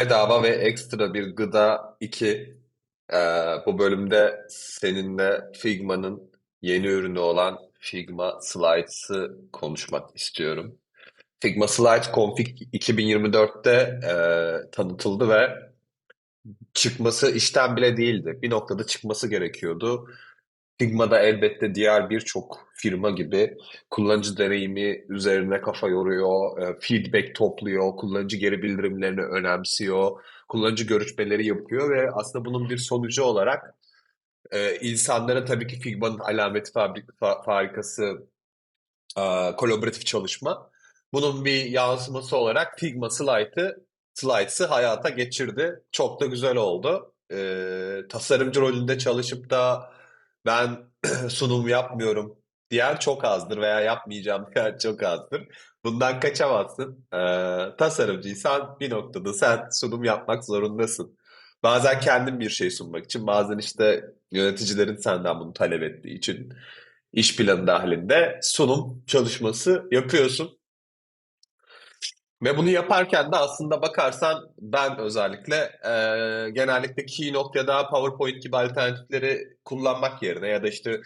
Bedava ve ekstra bir gıda 2. Ee, bu bölümde seninle Figma'nın yeni ürünü olan Figma Slides'ı konuşmak istiyorum. Figma Slides Config 2024'te e, tanıtıldı ve çıkması işten bile değildi. Bir noktada çıkması gerekiyordu. Figma'da elbette diğer birçok firma gibi kullanıcı deneyimi üzerine kafa yoruyor, e, feedback topluyor, kullanıcı geri bildirimlerini önemsiyor, kullanıcı görüşmeleri yapıyor ve aslında bunun bir sonucu olarak e, insanlara tabii ki Figma'nın alameti farikası e, kolaboratif çalışma. Bunun bir yansıması olarak Figma Slide'ı Slides'ı hayata geçirdi. Çok da güzel oldu. Tasarımcı rolünde çalışıp da ben sunum yapmıyorum diyen çok azdır veya yapmayacağım diyen çok azdır. Bundan kaçamazsın. E, tasarımcıysan bir noktada sen sunum yapmak zorundasın. Bazen kendin bir şey sunmak için, bazen işte yöneticilerin senden bunu talep ettiği için iş planı dahilinde sunum çalışması yapıyorsun. Ve bunu yaparken de aslında bakarsan ben özellikle e, genellikle Keynote ya da PowerPoint gibi alternatifleri kullanmak yerine ya da işte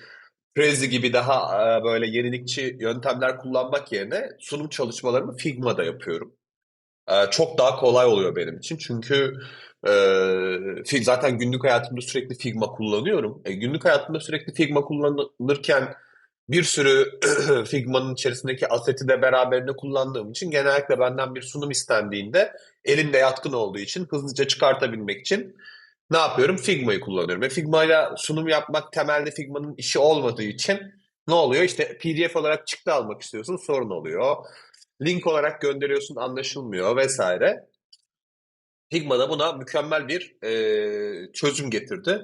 Prezi gibi daha e, böyle yenilikçi yöntemler kullanmak yerine sunum çalışmalarımı Figma'da yapıyorum. E, çok daha kolay oluyor benim için. Çünkü e, zaten günlük hayatımda sürekli Figma kullanıyorum. E, günlük hayatımda sürekli Figma kullanırken bir sürü Figma'nın içerisindeki aseti de beraberinde kullandığım için genellikle benden bir sunum istendiğinde elimde yatkın olduğu için hızlıca çıkartabilmek için ne yapıyorum? Figma'yı kullanıyorum. Ve Figma'yla sunum yapmak temelde Figma'nın işi olmadığı için ne oluyor? İşte PDF olarak çıktı almak istiyorsun sorun oluyor. Link olarak gönderiyorsun anlaşılmıyor vesaire. Figma da buna mükemmel bir e, çözüm getirdi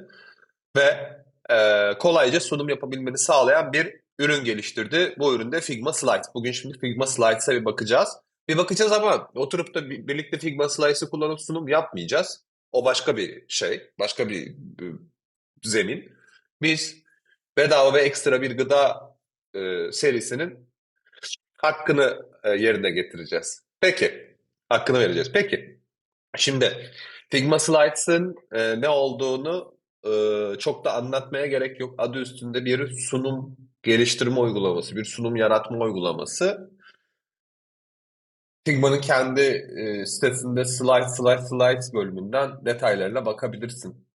ve e, kolayca sunum yapabilmeni sağlayan bir ürün geliştirdi. Bu ürün de Figma Slides. Bugün şimdi Figma Slides'a bir bakacağız. Bir bakacağız ama oturup da bir- birlikte Figma Slides'ı kullanıp sunum yapmayacağız. O başka bir şey, başka bir e, zemin. Biz bedava ve ekstra bir gıda e, serisinin hakkını e, yerine getireceğiz. Peki, hakkını vereceğiz. Peki, şimdi Figma Slides'ın e, ne olduğunu e, çok da anlatmaya gerek yok. Adı üstünde bir sunum geliştirme uygulaması, bir sunum yaratma uygulaması. Figma'nın kendi e, sitesinde Slide, Slide, Slides bölümünden detaylarına bakabilirsin.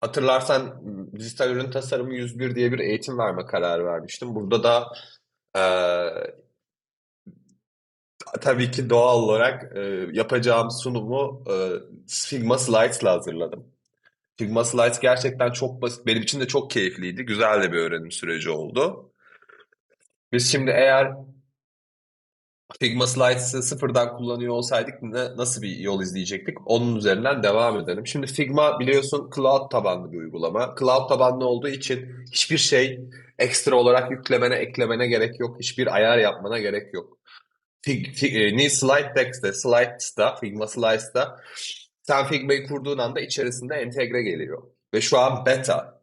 Hatırlarsan dijital ürün tasarımı 101 diye bir eğitim verme kararı vermiştim. Burada da e, tabii ki doğal olarak e, yapacağım sunumu e, Figma Slides'la hazırladım. Figma Slides gerçekten çok basit. Benim için de çok keyifliydi. Güzel de bir öğrenim süreci oldu. Biz şimdi eğer Figma Slides'ı sıfırdan kullanıyor olsaydık ne, nasıl bir yol izleyecektik? Onun üzerinden devam edelim. Şimdi Figma biliyorsun cloud tabanlı bir uygulama. Cloud tabanlı olduğu için hiçbir şey ekstra olarak yüklemene, eklemene gerek yok. Hiçbir ayar yapmana gerek yok. Fig, Fig, e, ni Slide Decks'te, Slides'ta, Figma Slides'ta sen Figma'yı kurduğun anda içerisinde entegre geliyor. Ve şu an beta.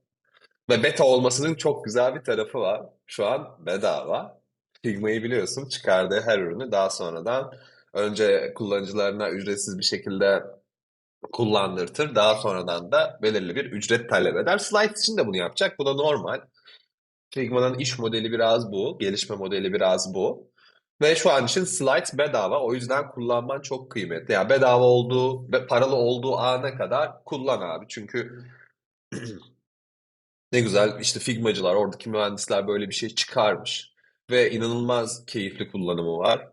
Ve beta olmasının çok güzel bir tarafı var. Şu an bedava. Figma'yı biliyorsun çıkardığı her ürünü daha sonradan önce kullanıcılarına ücretsiz bir şekilde kullandırtır. Daha sonradan da belirli bir ücret talep eder. Slides için de bunu yapacak. Bu da normal. Figma'nın iş modeli biraz bu. Gelişme modeli biraz bu. Ve şu an için Slides bedava. O yüzden kullanman çok kıymetli. Yani bedava olduğu ve paralı olduğu ana kadar kullan abi. Çünkü ne güzel işte Figmacılar, oradaki mühendisler böyle bir şey çıkarmış. Ve inanılmaz keyifli kullanımı var.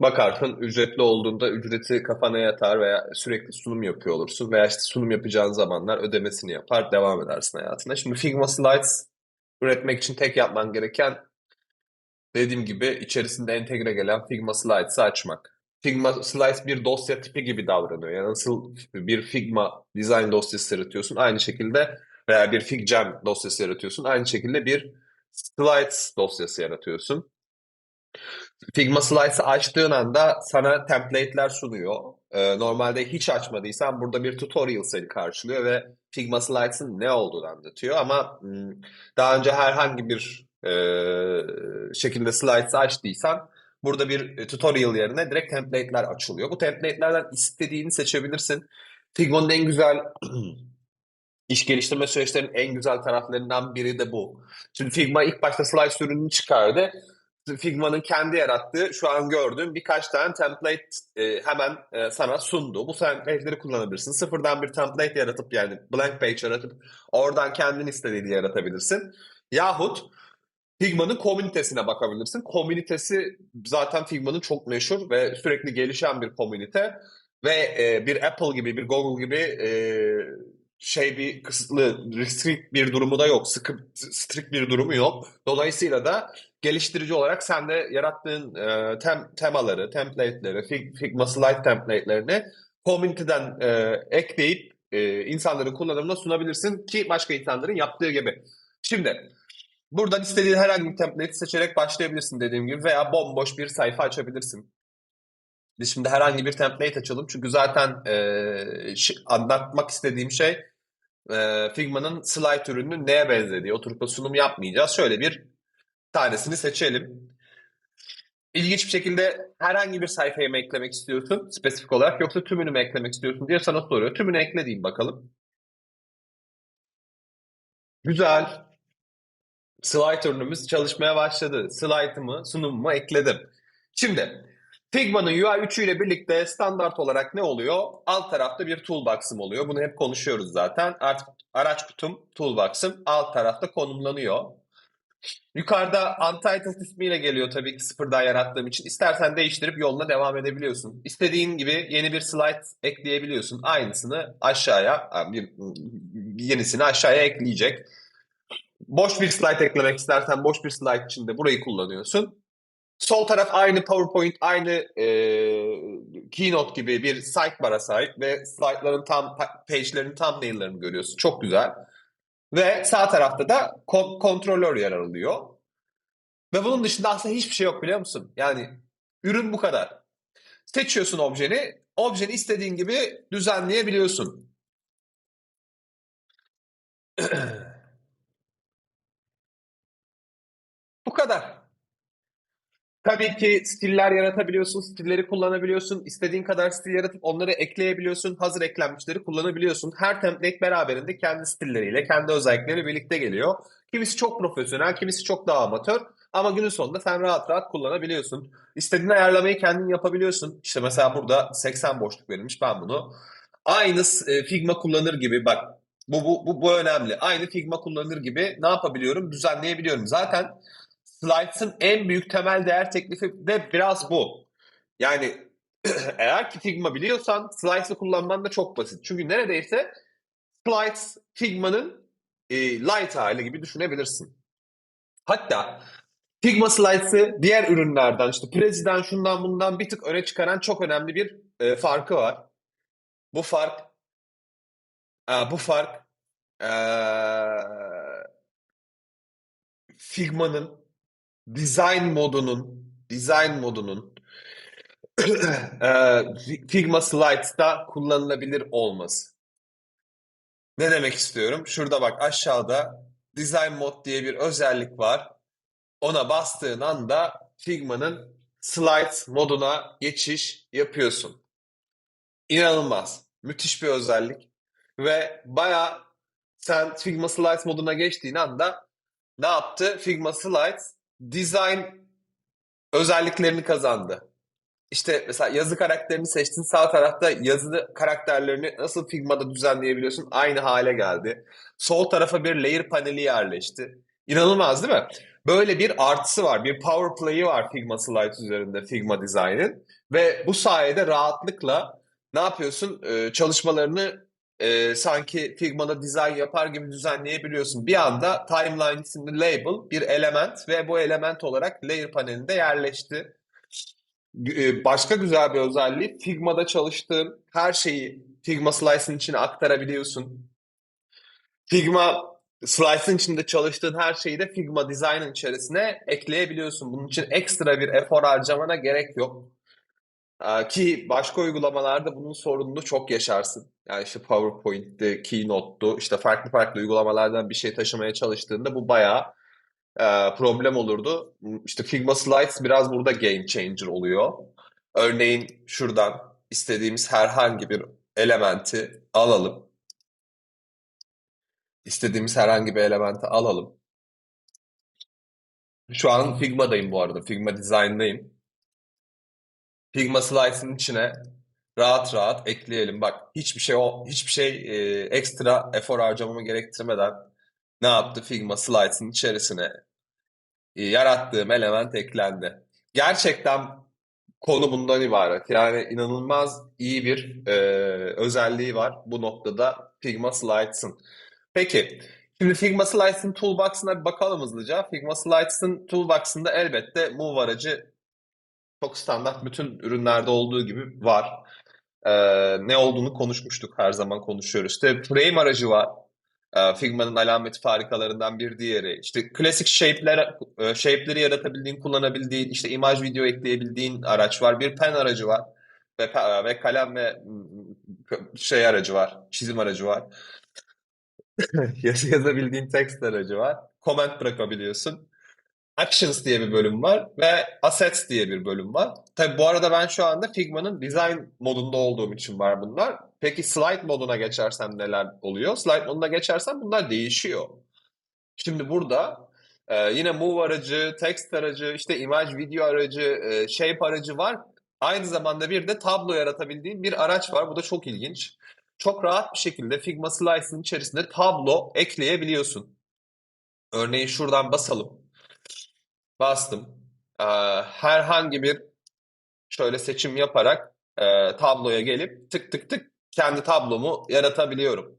Bakarsın ücretli olduğunda ücreti kafana yatar veya sürekli sunum yapıyor olursun. Veya işte sunum yapacağın zamanlar ödemesini yapar, devam edersin hayatına. Şimdi Figma Slides üretmek için tek yapman gereken dediğim gibi içerisinde entegre gelen Figma Slides'ı açmak. Figma Slides bir dosya tipi gibi davranıyor. Yani nasıl bir Figma design dosyası yaratıyorsun aynı şekilde veya bir FigJam dosyası yaratıyorsun aynı şekilde bir Slides dosyası yaratıyorsun. Figma Slides'ı açtığın anda sana template'ler sunuyor. Ee, normalde hiç açmadıysan burada bir tutorial seni karşılıyor ve Figma Slides'ın ne olduğunu anlatıyor. Ama hmm, daha önce herhangi bir e, şekilde Slides'ı açtıysan Burada bir e, tutorial yerine direkt template'ler açılıyor. Bu template'lerden istediğini seçebilirsin. Figma'nın en güzel iş geliştirme süreçlerinin en güzel taraflarından biri de bu. Şimdi Figma ilk başta Slice ürününü çıkardı. Figma'nın kendi yarattığı şu an gördüğüm birkaç tane template e, hemen e, sana sundu. Bu template'leri kullanabilirsin. Sıfırdan bir template yaratıp yani blank page yaratıp oradan kendin istediğini yaratabilirsin. Yahut Figma'nın komünitesine bakabilirsin. Komünitesi zaten Figma'nın çok meşhur ve sürekli gelişen bir komünite. Ve e, bir Apple gibi, bir Google gibi e, şey bir kısıtlı, restrict bir durumu da yok. Sıkı, strict bir durumu yok. Dolayısıyla da geliştirici olarak sen de yarattığın e, tem, temaları, template'leri, Fig- Figma slide template'lerini community'den e, ekleyip e, insanların kullanımına sunabilirsin ki başka insanların yaptığı gibi. Şimdi buradan istediğin herhangi bir template seçerek başlayabilirsin dediğim gibi veya bomboş bir sayfa açabilirsin. Biz şimdi herhangi bir template açalım çünkü zaten e, anlatmak istediğim şey e, Figma'nın slide ürününün neye benzediği. Oturup da sunum yapmayacağız. Şöyle bir tanesini seçelim. İlginç bir şekilde herhangi bir sayfaya mı eklemek istiyorsun spesifik olarak yoksa tümünü mü eklemek istiyorsun diye sana soruyor. Tümünü ekle diyeyim bakalım. Güzel. Slide ürünümüz çalışmaya başladı. Slide'ımı, sunumumu ekledim. Şimdi Figma'nın UI 3'ü ile birlikte standart olarak ne oluyor? Alt tarafta bir toolbox'ım oluyor. Bunu hep konuşuyoruz zaten. Artık araç kutum, toolbox'ım alt tarafta konumlanıyor. Yukarıda Untitled ismiyle geliyor tabii ki sıfırdan yarattığım için. İstersen değiştirip yoluna devam edebiliyorsun. İstediğin gibi yeni bir slide ekleyebiliyorsun. Aynısını aşağıya, bir yenisini aşağıya ekleyecek. Boş bir slide eklemek istersen boş bir slide için de burayı kullanıyorsun. Sol taraf aynı PowerPoint, aynı e, Keynote gibi bir sidebar'a sahip ve slide'ların tam page'lerin thumbnail'larını görüyorsun. Çok güzel. Ve sağ tarafta da kon- kontrolör yer alıyor. Ve bunun dışında aslında hiçbir şey yok biliyor musun? Yani ürün bu kadar. Seçiyorsun objeni, objeni istediğin gibi düzenleyebiliyorsun. Bu kadar. Tabii ki stiller yaratabiliyorsun, stilleri kullanabiliyorsun. İstediğin kadar stil yaratıp onları ekleyebiliyorsun. Hazır eklenmişleri kullanabiliyorsun. Her template beraberinde kendi stilleriyle, kendi özellikleri birlikte geliyor. Kimisi çok profesyonel, kimisi çok daha amatör. Ama günün sonunda sen rahat rahat kullanabiliyorsun. İstediğin ayarlamayı kendin yapabiliyorsun. İşte mesela burada 80 boşluk verilmiş. Ben bunu aynı e, Figma kullanır gibi bak bu, bu, bu, bu önemli. Aynı Figma kullanır gibi ne yapabiliyorum? Düzenleyebiliyorum. Zaten Slides'ın en büyük temel değer teklifi de biraz bu. Yani eğer ki Figma biliyorsan Slides'ı kullanman da çok basit. Çünkü neredeyse Slides Figma'nın e, light hali gibi düşünebilirsin. Hatta Figma Slides'ı diğer ürünlerden işte Prezi'den şundan bundan bir tık öne çıkaran çok önemli bir e, farkı var. Bu fark e, bu fark e, Figma'nın design modunun design modunun e, Figma Slides'ta kullanılabilir olması. Ne demek istiyorum? Şurada bak aşağıda Design Mode diye bir özellik var. Ona bastığın anda Figma'nın Slides moduna geçiş yapıyorsun. İnanılmaz. Müthiş bir özellik. Ve baya sen Figma Slides moduna geçtiğin anda ne yaptı? Figma Slides design özelliklerini kazandı. İşte mesela yazı karakterini seçtin. Sağ tarafta yazılı karakterlerini nasıl Figma'da düzenleyebiliyorsun? Aynı hale geldi. Sol tarafa bir layer paneli yerleşti. İnanılmaz değil mi? Böyle bir artısı var. Bir power play'i var Figma Slides üzerinde Figma Design'in. Ve bu sayede rahatlıkla ne yapıyorsun? Ee, çalışmalarını e, sanki Figma'da design yapar gibi düzenleyebiliyorsun. Bir anda timeline isimli label bir element ve bu element olarak layer panelinde yerleşti. E, Başka güzel bir özelliği Figma'da çalıştığın her şeyi Figma Slice'ın içine aktarabiliyorsun. Figma Slice'ın içinde çalıştığın her şeyi de Figma Design'ın içerisine ekleyebiliyorsun. Bunun için ekstra bir efor harcamana gerek yok. Ki başka uygulamalarda bunun sorununu çok yaşarsın. Yani işte PowerPoint'ti, Keynote'tu, işte farklı farklı uygulamalardan bir şey taşımaya çalıştığında bu bayağı e, problem olurdu. İşte Figma Slides biraz burada game changer oluyor. Örneğin şuradan istediğimiz herhangi bir elementi alalım. İstediğimiz herhangi bir elementi alalım. Şu an Figma'dayım bu arada. Figma Design'dayım. Figma Slides'ın içine rahat rahat ekleyelim. Bak hiçbir şey o hiçbir şey e, ekstra efor harcamamı gerektirmeden ne yaptı? Figma Slides'ın içerisine e, yarattığım element eklendi. Gerçekten konu bundan ibaret. Yani inanılmaz iyi bir e, özelliği var bu noktada Figma Slides'ın. Peki, şimdi Figma Slides'ın toolbox'ına bir bakalım hızlıca. Figma Slides'ın toolbox'ında elbette Move aracı çok standart bütün ürünlerde olduğu gibi var. Ee, ne olduğunu konuşmuştuk, her zaman konuşuyoruz. İşte Frame aracı var. Ee, Figma'nın alamet farikalarından bir diğeri. İşte klasik shape'ler, e, shape'leri yaratabildiğin, kullanabildiğin, işte imaj video ekleyebildiğin araç var. Bir pen aracı var. Ve, ve kalem ve şey aracı var, çizim aracı var. Yaz yazabildiğin text aracı var. Comment bırakabiliyorsun. Actions diye bir bölüm var ve Assets diye bir bölüm var. Tabi bu arada ben şu anda Figma'nın design modunda olduğum için var bunlar. Peki slide moduna geçersem neler oluyor? Slide moduna geçersem bunlar değişiyor. Şimdi burada e, yine move aracı, text aracı, işte image video aracı, e, shape aracı var. Aynı zamanda bir de tablo yaratabildiğin bir araç var. Bu da çok ilginç. Çok rahat bir şekilde Figma Slice'ın içerisinde tablo ekleyebiliyorsun. Örneğin şuradan basalım. Bastım. Ee, herhangi bir şöyle seçim yaparak e, tabloya gelip tık tık tık kendi tablomu yaratabiliyorum.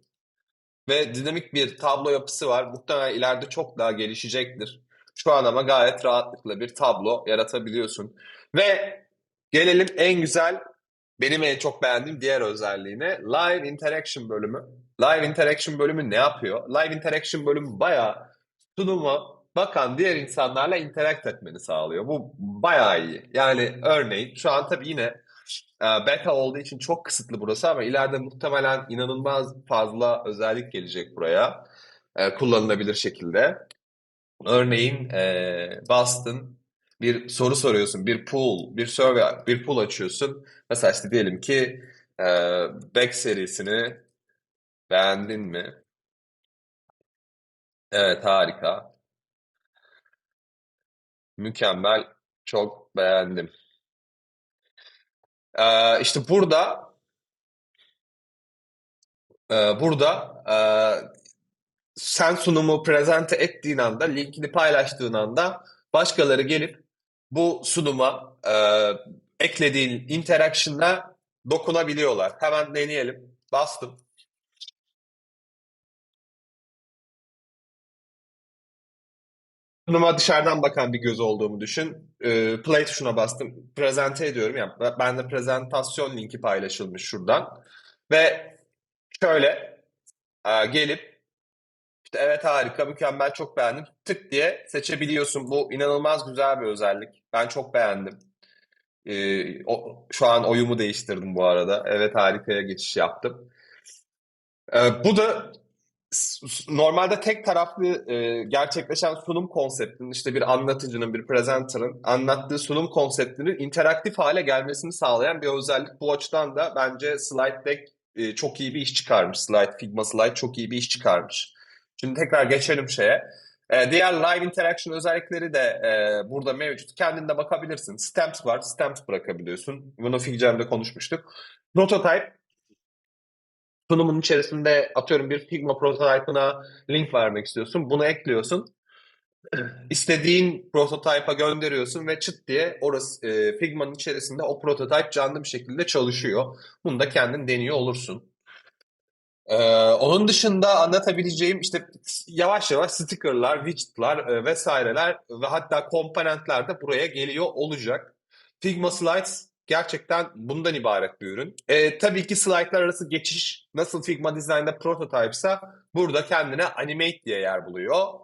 Ve dinamik bir tablo yapısı var. Muhtemelen ileride çok daha gelişecektir. Şu an ama gayet rahatlıkla bir tablo yaratabiliyorsun. Ve gelelim en güzel, benim en çok beğendiğim diğer özelliğine. Live Interaction bölümü. Live Interaction bölümü ne yapıyor? Live Interaction bölümü bayağı sunuma bakan diğer insanlarla interact etmeni sağlıyor. Bu bayağı iyi. Yani örneğin şu an tabii yine e, beta olduğu için çok kısıtlı burası ama ileride muhtemelen inanılmaz fazla özellik gelecek buraya. E, kullanılabilir şekilde. Örneğin e, bastın bir soru soruyorsun, bir pool, bir survey, bir pool açıyorsun. Mesela işte diyelim ki Back serisini beğendin mi? Evet harika. Mükemmel. Çok beğendim. Ee, işte burada e, burada e, sen sunumu prezente ettiğin anda, linkini paylaştığın anda başkaları gelip bu sunuma e, eklediğin interaction'la dokunabiliyorlar. Hemen deneyelim. Bastım. Sunuma dışarıdan bakan bir göz olduğumu düşün. E, play tuşuna bastım. Prezente ediyorum. Yani ben de prezentasyon linki paylaşılmış şuradan. Ve şöyle e, gelip işte evet harika, mükemmel, çok beğendim. Tık diye seçebiliyorsun. Bu inanılmaz güzel bir özellik. Ben çok beğendim. E, o, şu an oyumu değiştirdim bu arada. Evet harikaya geçiş yaptım. E, bu da normalde tek taraflı e, gerçekleşen sunum konseptinin işte bir anlatıcının, bir presenter'ın anlattığı sunum konseptinin interaktif hale gelmesini sağlayan bir özellik. Bu açıdan da bence Slide Deck e, çok iyi bir iş çıkarmış. Slide Figma Slide çok iyi bir iş çıkarmış. Şimdi tekrar geçelim şeye. E, diğer live interaction özellikleri de e, burada mevcut. Kendinde bakabilirsin. Stamps var. Stamps bırakabiliyorsun. Bunu Figcam'da konuşmuştuk. Prototype sunumun içerisinde atıyorum bir Figma prototype'ına link vermek istiyorsun. Bunu ekliyorsun. İstediğin prototype'a gönderiyorsun ve çıt diye orası e, Figma'nın içerisinde o prototype canlı bir şekilde çalışıyor. Bunu da kendin deniyor olursun. Ee, onun dışında anlatabileceğim işte yavaş yavaş stickerlar, widgetlar e, vesaireler ve hatta komponentler de buraya geliyor olacak. Figma Slides gerçekten bundan ibaret bir ürün. E, tabii ki slaytlar arası geçiş nasıl Figma Design'da prototype'sa burada kendine animate diye yer buluyor.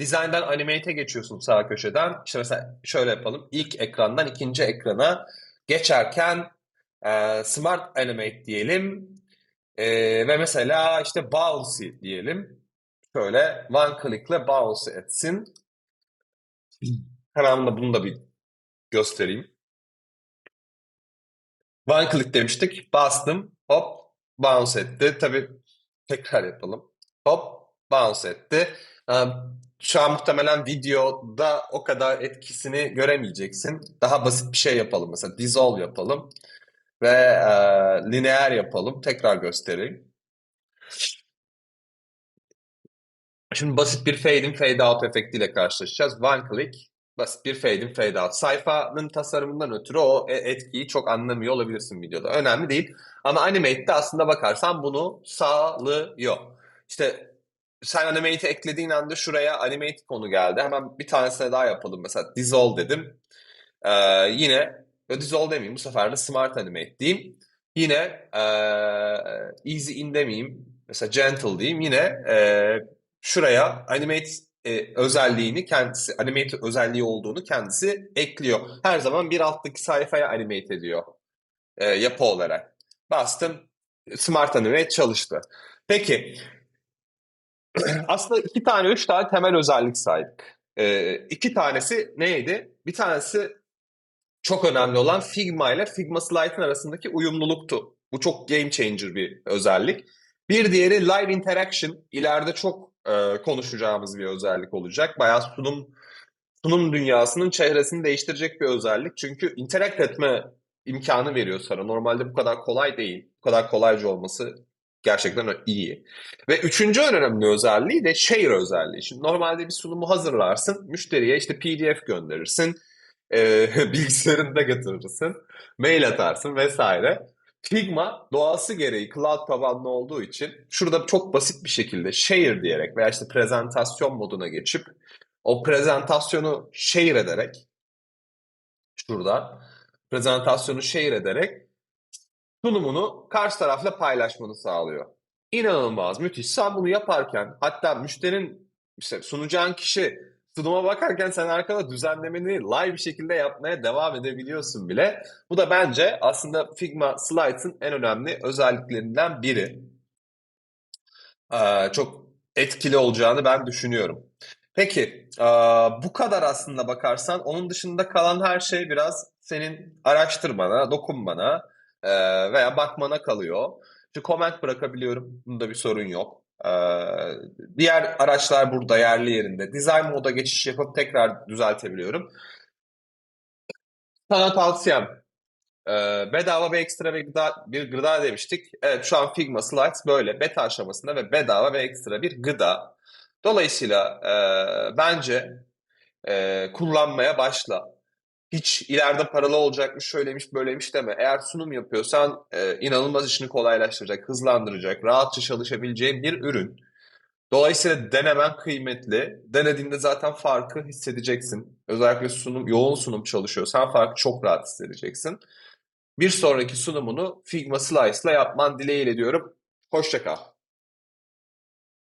Design'dan animate'e geçiyorsun sağ köşeden. İşte mesela şöyle yapalım. İlk ekrandan ikinci ekrana geçerken e, Smart Animate diyelim. E, ve mesela işte Bouncy diyelim. şöyle one click'le bounce etsin. Hemen bunu da bir göstereyim. One click demiştik. Bastım. Hop. Bounce etti. Tabii tekrar yapalım. Hop. Bounce etti. Ee, Şu an muhtemelen videoda o kadar etkisini göremeyeceksin. Daha basit bir şey yapalım. Mesela dissolve yapalım. Ve e, lineer yapalım. Tekrar göstereyim. Şimdi basit bir fade in fade out efektiyle karşılaşacağız. One click, basit bir fade in fade out. Sayfanın tasarımından ötürü o e- etkiyi çok anlamıyor olabilirsin videoda. Önemli değil. Ama Animate'de aslında bakarsan bunu sağlıyor. İşte sen Animate'i eklediğin anda şuraya Animate konu geldi. Hemen bir tanesine daha yapalım. Mesela Dissolve dedim. Ee, yine Dissolve demeyeyim. Bu sefer de Smart Animate diyeyim. Yine ee, Easy In demeyeyim. Mesela Gentle diyeyim. Yine ee, şuraya Animate e, özelliğini kendisi, Animate özelliği olduğunu kendisi ekliyor. Her zaman bir alttaki sayfaya animate ediyor e, yapı olarak. Bastım, Smart Animate çalıştı. Peki, aslında iki tane, üç tane temel özellik saydık. E, iki tanesi neydi? Bir tanesi çok önemli olan Figma ile Figma Slide'ın arasındaki uyumluluktu. Bu çok game changer bir özellik. Bir diğeri live interaction. İleride çok e, konuşacağımız bir özellik olacak. Bayağı sunum sunum dünyasının çehresini değiştirecek bir özellik. Çünkü interact etme imkanı veriyor sana. Normalde bu kadar kolay değil. Bu kadar kolayca olması gerçekten iyi. Ve üçüncü en önemli özelliği de share özelliği. Şimdi normalde bir sunumu hazırlarsın. Müşteriye işte PDF gönderirsin. E, bilgisayarında götürürsün. Mail atarsın vesaire. Figma doğası gereği cloud tabanlı olduğu için şurada çok basit bir şekilde share diyerek veya işte prezentasyon moduna geçip o prezentasyonu share ederek şurada prezentasyonu share ederek sunumunu karşı tarafla paylaşmanı sağlıyor. İnanılmaz, müthiş. Sen bunu yaparken hatta müşterinin işte sunacağın kişi sunuma bakarken sen arkada düzenlemeni live bir şekilde yapmaya devam edebiliyorsun bile. Bu da bence aslında Figma Slides'ın en önemli özelliklerinden biri. Ee, çok etkili olacağını ben düşünüyorum. Peki, ee, bu kadar aslında bakarsan onun dışında kalan her şey biraz senin araştırmana, dokunmana ee, veya bakmana kalıyor. Şu comment bırakabiliyorum. Bunda bir sorun yok. Ee, diğer araçlar burada yerli yerinde. Design moda geçiş yapıp tekrar düzeltebiliyorum. Sana tavsiyem ee, bedava ve ekstra bir gıda, bir gıda demiştik. Evet şu an Figma Slides böyle beta aşamasında ve bedava ve ekstra bir gıda. Dolayısıyla e, bence e, kullanmaya başla. Hiç ileride paralı olacakmış, şöyleymiş, böyleymiş deme. Eğer sunum yapıyorsan e, inanılmaz işini kolaylaştıracak, hızlandıracak, rahatça çalışabileceğin bir ürün. Dolayısıyla denemen kıymetli. Denediğinde zaten farkı hissedeceksin. Özellikle sunum, yoğun sunum çalışıyorsan farkı çok rahat hissedeceksin. Bir sonraki sunumunu Figma Slice'la yapman dileğiyle diyorum. Hoşça kal.